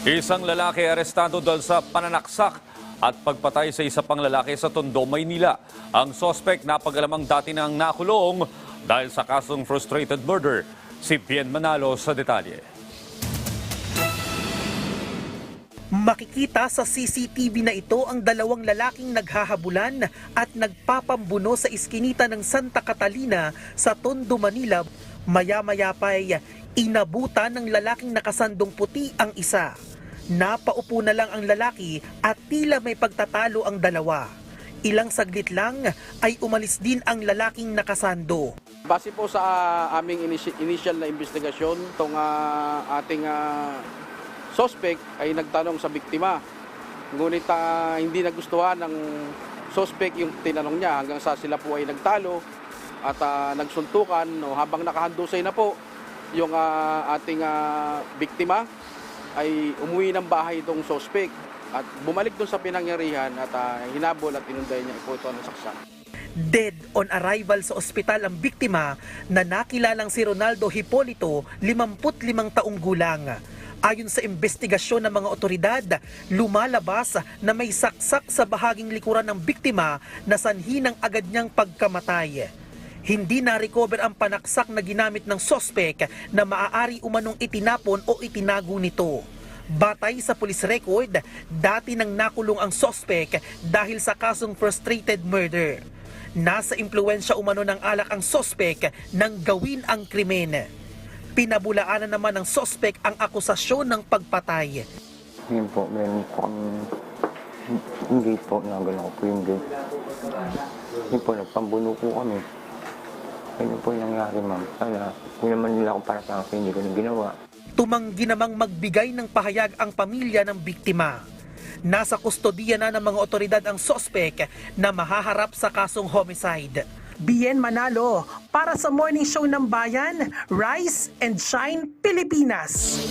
Isang lalaki arestado dahil sa pananaksak at pagpatay sa isa pang lalaki sa Tondo, Maynila. Ang sospek napagalamang dati nang nakulong dahil sa kasong frustrated murder. Si Bien Manalo sa detalye. Makikita sa CCTV na ito ang dalawang lalaking naghahabulan at nagpapambuno sa iskinita ng Santa Catalina sa Tondo, Manila. Maya-maya pa'y inabutan ng lalaking nakasandong puti ang isa. Napaupo na lang ang lalaki at tila may pagtatalo ang dalawa. Ilang saglit lang ay umalis din ang lalaking nakasando. Base po sa ah, aming initi- initial na investigasyon, itong ah, ating ah, suspect ay nagtanong sa biktima. Ngunit ah, hindi nagustuhan ng suspect yung tinanong niya hanggang sa sila po ay nagtalo at ah, nagsuntukan no, habang nakahandusay na po yung ah, ating ah, biktima ay umuwi ng bahay itong suspect at bumalik dun sa pinangyarihan at ah, hinabol at inunday niya po ito ng saksak. Dead on arrival sa ospital ang biktima na nakilalang si Ronaldo Hipolito, 55 taong gulang. Ayon sa investigasyon ng mga otoridad, lumalabas na may saksak sa bahaging likuran ng biktima na sanhi ng agad niyang pagkamatay. Hindi na-recover ang panaksak na ginamit ng sospek na maaari umanong itinapon o itinago nito. Batay sa police record, dati nang nakulong ang sospek dahil sa kasong frustrated murder. Nasa impluensya umano ng alak ang sospek nang gawin ang krimen. Pinabulaanan naman ng sospek ang akusasyon ng pagpatay. Yun po, meron po kami gate po, nagalaw po yung gate. Yun po, nagpambuno po kami. Ganyan po yung nangyari, ma'am. Sana, kung naman nila ako para sa akin, hindi ko na ginawa. Tumanggi namang magbigay ng pahayag ang pamilya ng biktima. Nasa kustodiya na ng mga otoridad ang sospek na mahaharap sa kasong homicide. Bien Manalo para sa Morning Show ng Bayan, Rise and Shine Pilipinas.